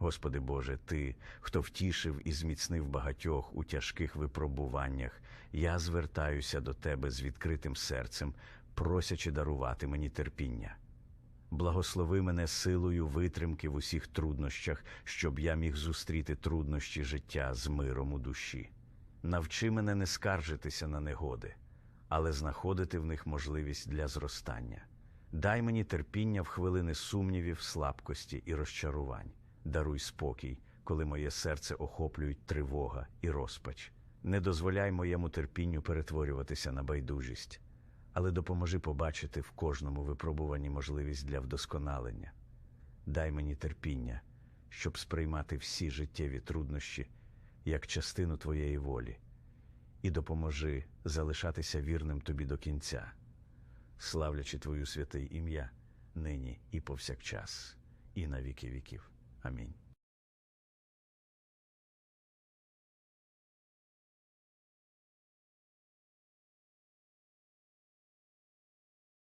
Господи Боже, Ти, хто втішив і зміцнив багатьох у тяжких випробуваннях, я звертаюся до Тебе з відкритим серцем, просячи дарувати мені терпіння. Благослови мене силою витримки в усіх труднощах, щоб я міг зустріти труднощі життя з миром у душі. Навчи мене не скаржитися на негоди, але знаходити в них можливість для зростання. Дай мені терпіння в хвилини сумнівів, слабкості і розчарувань. Даруй спокій, коли моє серце охоплюють тривога і розпач. Не дозволяй моєму терпінню перетворюватися на байдужість, але допоможи побачити в кожному випробуванні можливість для вдосконалення. Дай мені терпіння, щоб сприймати всі життєві труднощі як частину твоєї волі, і допоможи залишатися вірним тобі до кінця, славлячи Твою святе ім'я нині і повсякчас, і на віки віків. I mean,